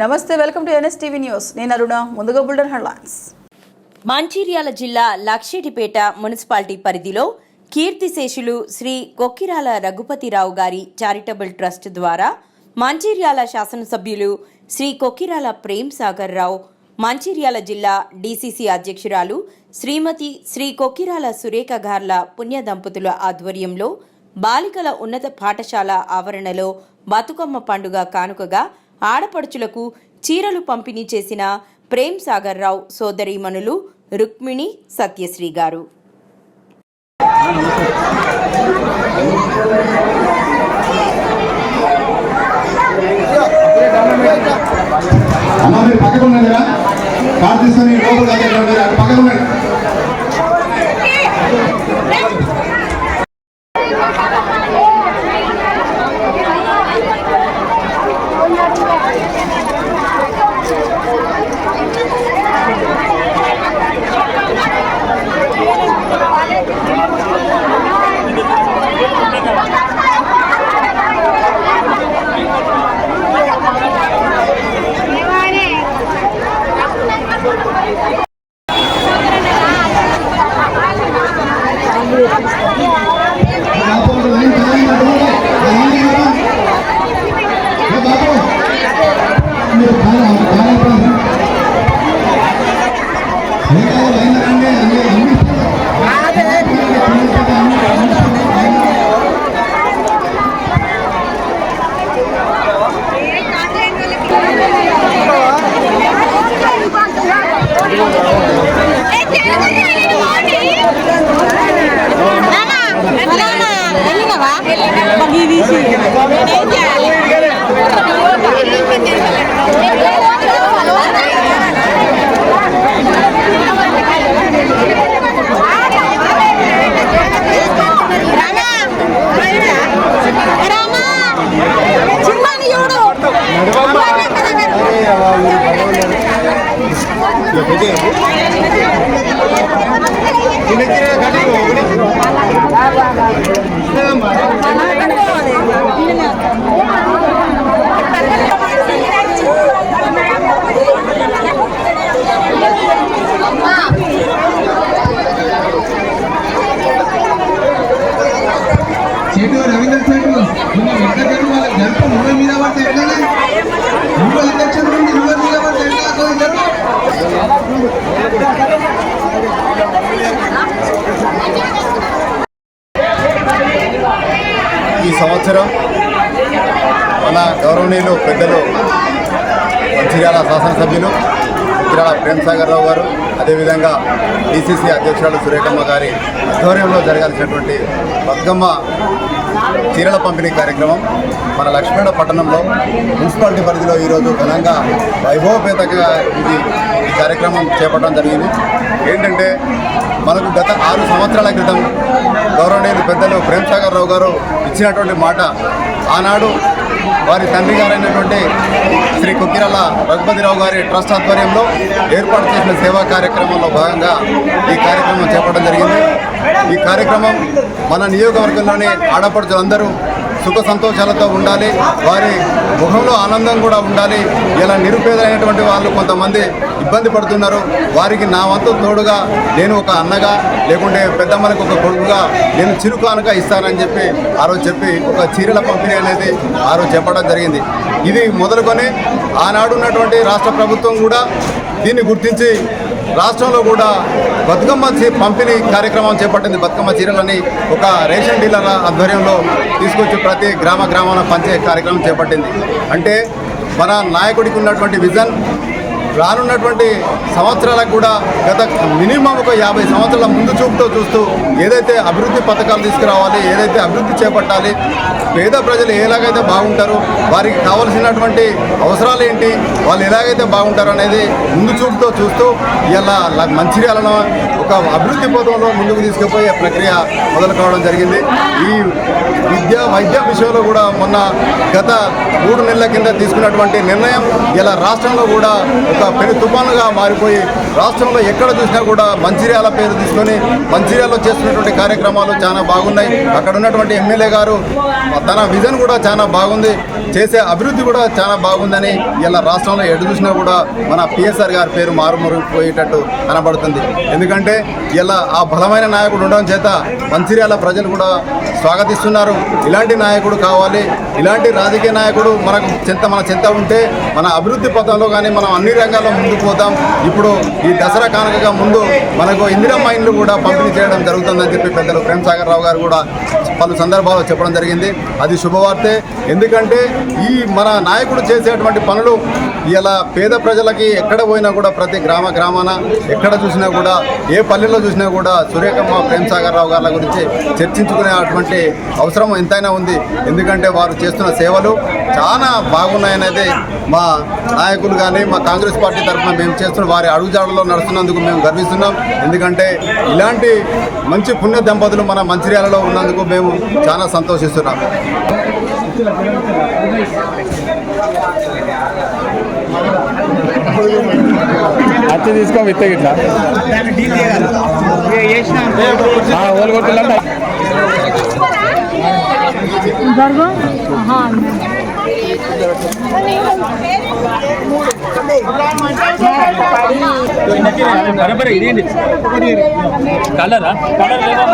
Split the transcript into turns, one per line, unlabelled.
నమస్తే welcome to NSTV news. నేను అరుణ ముందుగా బుల్డన్ హెడ్లైన్స్.
మంచిర్యాల జిల్లా లక్షెటిపేట మున్సిపాలిటీ పరిధిలో కీర్తిశేషులు శ్రీ కొక్కిరాల రఘుపతిరావు గారి చారిటబుల్ ట్రస్ట్ ద్వారా మంచిర్యాల శాసనసభ్యులు శ్రీ కొక్కిరాల ప్రేమ్ సాగర్ రావు మంచిర్యాల జిల్లా డీసీసీ అధ్యక్షురాలు శ్రీమతి శ్రీ కొక్కిరాల సురేఖ గార్ల పుణ్య దంపతుల ఆధ్వర్యంలో బాలికల ఉన్నత పాఠశాల ఆవరణలో బతుకమ్మ పండుగ కానుకగా ఆడపడుచులకు చీరలు పంపిణీ చేసిన ప్రేమ్ సాగర్ రావు సోదరీమణులు రుక్మిణి సత్యశ్రీ గారు.
అమ్మ మీరు పక్కకు ఉండండి కదా కార్ తీసుకొని లోపల కాదు అటు పక్కకు ఉండండి. మీరు కాదు, కాదు చెట్టు రవీంద్ర చేటు నువ్వు ఎక్కడ వాళ్ళ గంట నువ్వే మీద పడితే ఎట్లనే? నువ్వు అధ్యక్షుడు నుండి నువ్వే మీద పడితే ఎట్లా
ఈ సంవత్సరం మన గౌరవనీయులు పెద్దలు మంచిర్యాల శాసనసభ్యులు ఉత్తిరాల ప్రేమ్ సాగర్ రావు గారు అదేవిధంగా డిసిసి అధ్యక్షురాలు సురేఖమ్మ గారి ఆధ్వర్యంలో జరగాల్సినటువంటి బతుకమ్మ చీరల పంపిణీ కార్యక్రమం మన లక్ష్మీడ పట్టణంలో మున్సిపాలిటీ పరిధిలో ఈరోజు ఘనంగా వైభవపేతంగా ఇది ఈ కార్యక్రమం చేపట్టడం జరిగింది. ఏంటంటే మనకు గత ఆరు సంవత్సరాల క్రితం గౌరవనీయులు పెద్దలు ప్రేమ్ సాగర్ రావు గారు ఇచ్చినటువంటి మాట ఆనాడు వారి తండ్రి గారైనటువంటి శ్రీ కుక్కిరాల రఘుపతిరావు గారి ట్రస్ట్ ఆధ్వర్యంలో ఏర్పాటు చేసిన సేవా కార్యక్రమంలో భాగంగా ఈ కార్యక్రమం చేపట్టడం జరిగింది. ఈ కార్యక్రమం మన నియోజకవర్గంలోని ఆడపడుచులందరూ సుఖ సంతోషాలతో ఉండాలి. వారి ముఖంలో ఆనందం కూడా ఉండాలి. ఇలా నిరుపేదలైనటువంటి వాళ్ళు కొంతమంది ఇబ్బంది పడుతున్నారు. వారికి నా వంతు తోడుగా నేను ఒక అన్నగా లేకుంటే పెద్దమ్మలకు ఒక కొడుకుగా నేను చిరుకానుక ఇస్తానని చెప్పి ఆ రోజు చెప్పి ఒక చీరల పంపిణీ అనేది ఆ రోజు చెప్పడం జరిగింది. ఇది మొదలుకొని ఆనాడు ఉన్నటువంటి రాష్ట్ర ప్రభుత్వం కూడా దీన్ని గుర్తించి రాష్ట్రంలో కూడా బతుకమ్మ పంపిణీ కార్యక్రమం చేపట్టింది. బతుకమ్మ చీరలని ఒక రేషన్ డీలర్ల ఆధ్వర్యంలో తీసుకొచ్చి ప్రతి గ్రామ గ్రామాన పంచే కార్యక్రమం చేపట్టింది. అంటే మన నాయకుడికి ఉన్నటువంటి విజన్ రానున్నటువంటి సంవత్సరాలకు కూడా గత మినిమం ఒక యాభై సంవత్సరాల ముందు చూపుతో చూస్తూ ఏదైతే అభివృద్ధి పథకాలు తీసుకురావాలి ఏదైతే అభివృద్ధి చేపట్టాలి పేద ప్రజలు ఎలాగైతే బాగుంటారు వారికి కావలసినటువంటి అవసరాలు ఏంటి వాళ్ళు ఎలాగైతే బాగుంటారు అనేది ముందు చూపుతో చూస్తూ ఇలా మంచిర్యాలను ఒక అభివృద్ధి పథంలో ముందుకు తీసుకుపోయే ప్రక్రియ మొదలు కావడం జరిగింది. ఈ విద్య వైద్య విషయంలో కూడా మొన్న గత మూడు నెలల కింద తీసుకున్నటువంటి నిర్ణయం ఇలా రాష్ట్రంలో కూడా ఒక పెను తుఫానుగా మారిపోయి రాష్ట్రంలో ఎక్కడ చూసినా కూడా మంచిర్యాల పేరు తీసుకొని మంచిర్యాలలో చేస్తున్నటువంటి కార్యక్రమాలు చాలా బాగున్నాయి. అక్కడ ఉన్నటువంటి ఎమ్మెల్యే గారు తన విజన్ కూడా చాలా బాగుంది. చేసే అభివృద్ధి కూడా చాలా బాగుందని ఇలా రాష్ట్రంలో ఎటు చూసినా కూడా మన పిఎస్ఆర్ గారి పేరు మారుమూరిపోయేటట్టు కనబడుతుంది. ఎందుకంటే ఇలా ఆ బలమైన నాయకుడు ఉండడం చేత మంచిర్యాల ప్రజలు కూడా స్వాగతిస్తున్నారు. ఇలాంటి నాయకుడు కావాలి. ఇలాంటి రాజకీయ నాయకుడు మనకు చెంత మన చెంత ఉంటే మన అభివృద్ధి పథంలో కానీ మనం అన్ని రంగాల్లో ముందుకు పోతాం. ఇప్పుడు ఈ దసరా కానుకగా ముందు మనకు ఇందిరమ్మ ఇండ్లు కూడా పంపిణీ చేయడం జరుగుతుందని చెప్పి పెద్దలు ప్రేమ్ సాగర్ రావు గారు కూడా పలు సందర్భాల్లో చెప్పడం జరిగింది. అది శుభవార్తే. ఎందుకంటే ఈ మన నాయకుడు చేసేటువంటి పనులు ఇలా పేద ప్రజలకి ఎక్కడ పోయినా కూడా ప్రతి గ్రామ గ్రామాన ఎక్కడ చూసినా కూడా ఏ పల్లెల్లో చూసినా కూడా సురేఖమ్మ ప్రేమ్ సాగర్ రావు గారి గురించి చర్చించుకునే అటువంటి అవసరం ఎంతైనా ఉంది. ఎందుకంటే వారు చేస్తున్న సేవలు చాలా బాగున్నాయనేది మా నాయకులు కానీ మా కాంగ్రెస్ పార్టీ తరఫున మేము చేస్తున్న వారి అడుగుజాడలో నడుస్తున్నందుకు మేము గర్విస్తున్నాం. ఎందుకంటే ఇలాంటి మంచి పుణ్య దంపతులు మన మంచిర్యాలలో ఉన్నందుకు మేము చాలా సంతోషిస్తున్నాం.
అచ్చి తీసుకో విత్త గిట్లా. ఓలు కొట్టిల్లంటే.
బరాబర్ ఇదేంటి కలరా కలర్ లేదా